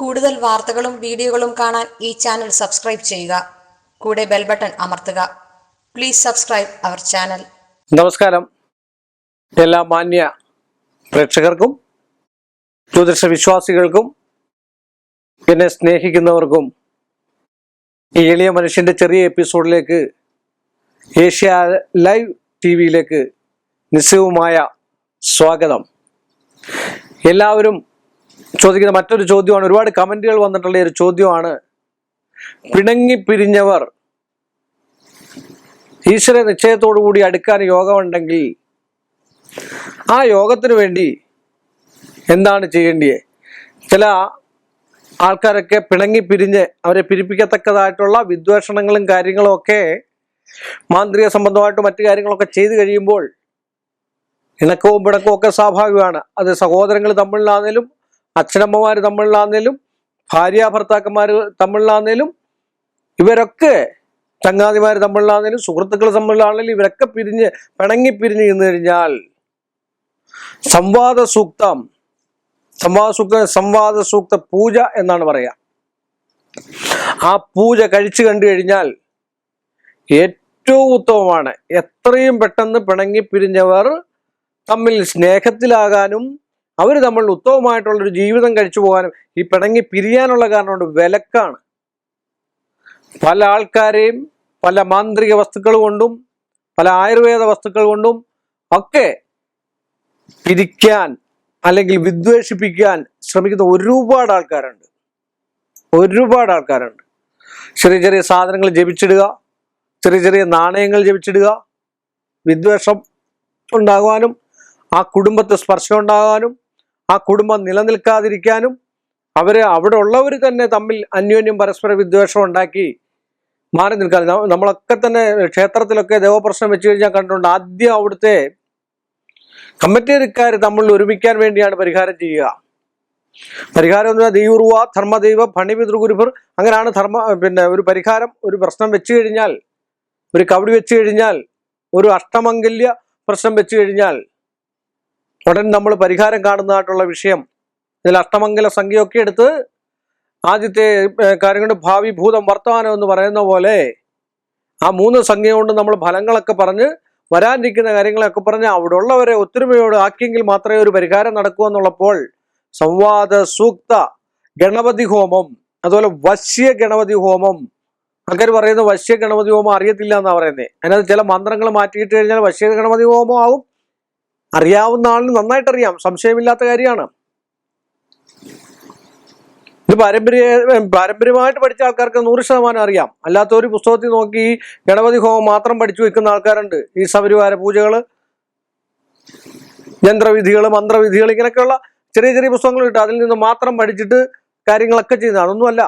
കൂടുതൽ വാർത്തകളും വീഡിയോകളും കാണാൻ ഈ ചാനൽ സബ്സ്ക്രൈബ് ചെയ്യുക. കൂടെ ബെൽ ബട്ടൺ അമർത്തുക. പ്ലീസ് സബ്സ്ക്രൈബ് അവർ ചാനൽ നമസ്കാരം. എല്ലാ മാന്യ പ്രേക്ഷകർക്കും ജ്യോതിഷ വിശ്വാസികൾക്കും എന്നെ സ്നേഹിക്കുന്നവർക്കും ഈ എളിയ മനുഷ്യന്റെ ചെറിയ എപ്പിസോഡിലേക്ക് ഏഷ്യ ലൈവ് ടി വിയിലേക്ക് നിസ്സവുമായ സ്വാഗതം. എല്ലാവരും ചോദിക്കുന്ന മറ്റൊരു ചോദ്യമാണ്. ഒരുപാട് കമന്റുകൾ വന്നിട്ടുള്ള ഒരു ചോദ്യമാണ്. പിണങ്ങി പിരിഞ്ഞവർ ഈശ്വര നിശ്ചയത്തോടു കൂടി അടുക്കാൻ യോഗമുണ്ടെങ്കിൽ ആ യോഗത്തിന് വേണ്ടി എന്താണ് ചെയ്യേണ്ടത് ചില ആൾക്കാരൊക്കെ പിണങ്ങി പിരിഞ്ഞ് അവരെ പിരിപ്പിക്കത്തക്കതായിട്ടുള്ള വിദ്വേഷണങ്ങളും കാര്യങ്ങളും ഒക്കെ മാന്ത്രിക സംബന്ധമായിട്ട് മറ്റു കാര്യങ്ങളൊക്കെ ചെയ്തു കഴിയുമ്പോൾ ഇണക്കവും പിണക്കവും ഒക്കെ സ്വാഭാവികമാണ്. അത് സഹോദരങ്ങൾ തമ്മിലാന്നേലും അച്ഛനമ്മമാർ തമ്മിലാന്നേലും ഭാര്യ ഭർത്താക്കന്മാർ തമ്മിലാന്നേലും ഇവരൊക്കെ ചങ്ങാതിമാർ തമ്മിലാണെങ്കിലും സുഹൃത്തുക്കൾ തമ്മിലാണെങ്കിലും ഇവരൊക്കെ പിരിഞ്ഞ് പിണങ്ങി പിരിഞ്ഞ് നിന്ന് കഴിഞ്ഞാൽ സംവാദ സൂക്തം സംവാദ സൂക്ത സംവാദ സൂക്ത പൂജ എന്നാണ് പറയുക ആ പൂജ കഴിച്ചു കണ്ടു കഴിഞ്ഞാൽ ഏറ്റവും ഉത്തമമാണ്. എത്രയും പെട്ടെന്ന് പിണങ്ങി പിരിഞ്ഞവർ തമ്മിൽ സ്നേഹത്തിലാകാനും അവർ തമ്മിൽ ഉത്തമമായിട്ടുള്ളൊരു ജീവിതം കഴിച്ചു പോകാനും ഈ പിണങ്ങി പിരിയാനുള്ള കാരണം കൊണ്ട് വിലക്കാണ്. പല ആൾക്കാരെയും പല മാന്ത്രിക വസ്തുക്കൾ കൊണ്ടും പല ആയുർവേദ വസ്തുക്കൾ കൊണ്ടും ഒക്കെ പിരിക്കാൻ അല്ലെങ്കിൽ വിദ്വേഷിപ്പിക്കാൻ ശ്രമിക്കുന്ന ഒരുപാട് ആൾക്കാരുണ്ട്. ഒരുപാട് ആൾക്കാരുണ്ട്. ചെറിയ ചെറിയ സാധനങ്ങൾ ജപിച്ചിടുക ചെറിയ ചെറിയ നാണയങ്ങൾ ജപിച്ചിടുക വിദ്വേഷം ഉണ്ടാകാനും ആ കുടുംബത്തെ സ്പർശം ഉണ്ടാകാനും ആ കുടുംബം നിലനിൽക്കാതിരിക്കാനും അവരെ അവിടെ ഉള്ളവർ തന്നെ തമ്മിൽ അന്യോന്യം പരസ്പര വിദ്വേഷം ഉണ്ടാക്കി മാറി നിൽക്കാൻ. നമ്മളൊക്കെ തന്നെ ക്ഷേത്രത്തിലൊക്കെ ദേവപ്രശ്നം വെച്ച് കഴിഞ്ഞാൽ കണ്ടിട്ടുണ്ട്. ആദ്യം അവിടുത്തെ കമ്മിറ്റിക്കാർ തമ്മിൽ ഒരുമിക്കാൻ വേണ്ടിയാണ് പരിഹാരം ചെയ്യുക. പരിഹാരം എന്ന് പറഞ്ഞാൽ ദൈവർവ ധർമ്മദൈവ ഭണിപിതൃഗുരുഭർ അങ്ങനെയാണ് ധർമ്മ പിന്നെ ഒരു പരിഹാരം ഒരു പ്രശ്നം വെച്ച് കഴിഞ്ഞാൽ ഒരു കവടി വെച്ച് കഴിഞ്ഞാൽ ഒരു അഷ്ടമംഗല്യ പ്രശ്നം വെച്ച് കഴിഞ്ഞാൽ ഉടൻ നമ്മൾ പരിഹാരം കാണുന്നതായിട്ടുള്ള വിഷയം. ഇതിൽ അഷ്ടമംഗല സംഖ്യയൊക്കെ എടുത്ത് ആദ്യത്തെ കാര്യങ്ങളുടെ ഭാവി ഭൂതം വർത്തമാനം എന്ന് പറയുന്ന പോലെ ആ മൂന്ന് സംഖ്യ കൊണ്ട് നമ്മൾ ഫലങ്ങളൊക്കെ പറഞ്ഞ് വരാനിരിക്കുന്ന കാര്യങ്ങളൊക്കെ പറഞ്ഞ് അവിടെ ഉള്ളവരെ ഒത്തൊരുമയോട് ആക്കിയെങ്കിൽ മാത്രമേ ഒരു പരിഹാരം നടക്കൂ എന്നുള്ളപ്പോൾ സംവാദ സൂക്ത ഗണപതി ഹോമം അതുപോലെ വശ്യ ഗണപതി ഹോമം. ആൾക്കാർ പറയുന്ന വശ്യ ഗണപതി ഹോമം അറിയത്തില്ല എന്നാ പറയുന്നത് അതിനകത്ത് ചില മന്ത്രങ്ങൾ മാറ്റിയിട്ട് കഴിഞ്ഞാൽ വശ്യ ഗണപതി ഹോമം ആവും. അറിയാവുന്ന ആളിന് നന്നായിട്ട് അറിയാം സംശയമില്ലാത്ത കാര്യമാണ്. ഇത് പാരമ്പര്യ പാരമ്പര്യമായിട്ട് പഠിച്ച ആൾക്കാർക്ക് നൂറ് ശതമാനം അറിയാം. അല്ലാത്ത ഒരു പുസ്തകത്തിൽ നോക്കി ഗണപതി ഹോമം മാത്രം പഠിച്ചു വെക്കുന്ന ആൾക്കാരുണ്ട്. ഈ സപരിവാര പൂജകൾ യന്ത്രവിധികൾ മന്ത്രവിധികൾ ഇങ്ങനെയൊക്കെയുള്ള ചെറിയ ചെറിയ പുസ്തകങ്ങൾ കിട്ടും അതിൽ നിന്ന് മാത്രം പഠിച്ചിട്ട് കാര്യങ്ങളൊക്കെ ചെയ്യുന്നത്. അതൊന്നുമല്ല.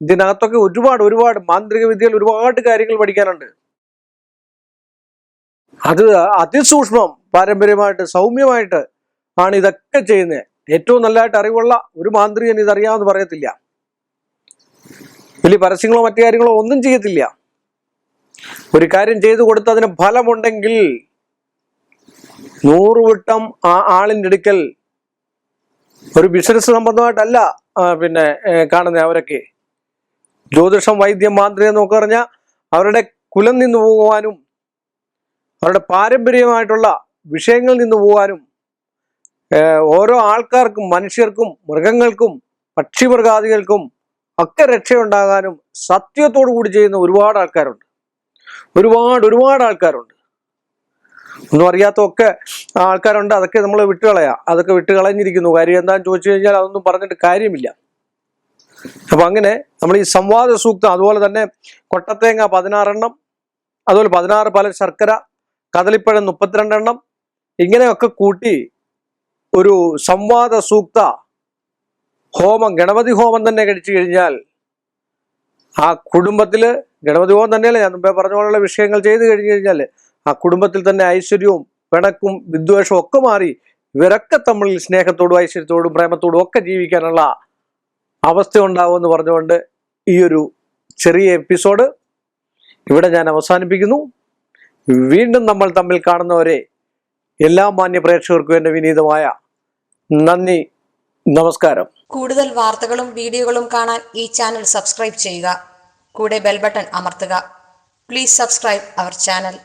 ഇതിനകത്തൊക്കെ ഒരുപാട് ഒരുപാട് മാന്ത്രിക വിദ്യയിൽ ഒരുപാട് കാര്യങ്ങൾ പഠിക്കാനുണ്ട്. അത് അതിസൂക്ഷ്മം. പാരമ്പര്യമായിട്ട് സൗമ്യമായിട്ട് ആണ് ഇതൊക്കെ ചെയ്യുന്നത്. ഏറ്റവും നല്ലതായിട്ട് അറിവുള്ള ഒരു മാന്ത്രികൻ ഇതറിയാമെന്ന് പറയത്തില്ല. വലിയ പരസ്യങ്ങളോ മറ്റു കാര്യങ്ങളോ ഒന്നും ചെയ്യത്തില്ല. ഒരു കാര്യം ചെയ്തു കൊടുത്ത് അതിന് ഫലമുണ്ടെങ്കിൽ നൂറുവട്ടം ആ ആളിന്റെ അടുക്കൽ ഒരു ബിസിനസ് സംബന്ധമായിട്ടല്ല പിന്നെ കാണുന്നത് അവരൊക്കെ. ജ്യോതിഷം വൈദ്യം മാന്ത്രികം എന്നൊക്കെ പറഞ്ഞാൽ അവരുടെ കുലം നിന്ന് പോകുവാനും അവരുടെ പാരമ്പര്യമായിട്ടുള്ള വിഷയങ്ങളിൽ നിന്ന് പോകാനും ഓരോ ആൾക്കാർക്കും മനുഷ്യർക്കും മൃഗങ്ങൾക്കും പക്ഷിമൃഗാദികൾക്കും ഒക്കെ രക്ഷയുണ്ടാകാനും സത്യത്തോടു കൂടി ചെയ്യുന്ന ഒരുപാട് ആൾക്കാരുണ്ട്. ഒരുപാട് ഒരുപാട് ആൾക്കാരുണ്ട്. ഒന്നും അറിയാത്തൊക്കെ ആൾക്കാരുണ്ട്. അതൊക്കെ നമ്മൾ വിട്ടുകളയാ. അതൊക്കെ വിട്ടുകളഞ്ഞിരിക്കുന്നു. കാര്യം എന്താണെന്ന് ചോദിച്ചു കഴിഞ്ഞാൽ അതൊന്നും പറഞ്ഞിട്ട് കാര്യമില്ല. അപ്പൊ അങ്ങനെ നമ്മൾ ഈ സംവാദ സൂക്തം അതുപോലെ തന്നെ കൊട്ടത്തേങ്ങ പതിനാറെണ്ണം അതുപോലെ പതിനാറ് പല ശർക്കര കദളിപ്പഴം മുപ്പത്തിരണ്ടെണ്ണം ഇങ്ങനെയൊക്കെ കൂട്ടി ഒരു സംവാദ സൂക്ത ഹോമം ഗണപതി ഹോമം തന്നെ കഴിച്ചു കഴിഞ്ഞാൽ ആ കുടുംബത്തിൽ ഗണപതി ഹോമം തന്നെയല്ലേ ഞാൻ മുമ്പേ പറഞ്ഞ പോലുള്ള വിഷയങ്ങൾ ചെയ്തു കഴിഞ്ഞു കഴിഞ്ഞാൽ ആ കുടുംബത്തിൽ തന്നെ ഐശ്വര്യവും പിണക്കും വിദ്വേഷവും ഒക്കെ മാറി ഇവരൊക്കെ തമ്മിൽ സ്നേഹത്തോടും ഐശ്വര്യത്തോടും പ്രേമത്തോടും ഒക്കെ ജീവിക്കാനുള്ള അവസ്ഥ ഉണ്ടാവുമെന്ന് പറഞ്ഞുകൊണ്ട് ഈ ഒരു ചെറിയ എപ്പിസോഡ് ഇവിടെ ഞാൻ അവസാനിപ്പിക്കുന്നു. വീണ്ടും നമ്മൾ തമ്മിൽ കാണുന്നവരെ എല്ലാ മാന്യ പ്രേക്ഷകർക്കും എന്റെ വിനീതമായ നന്ദി നമസ്കാരം. കൂടുതൽ വാർത്തകളും വീഡിയോകളും കാണാൻ ഈ ചാനൽ സബ്സ്ക്രൈബ് ചെയ്യുക. കൂടെ ബെൽ ബട്ടൺ അമർത്തുക. Please subscribe our channel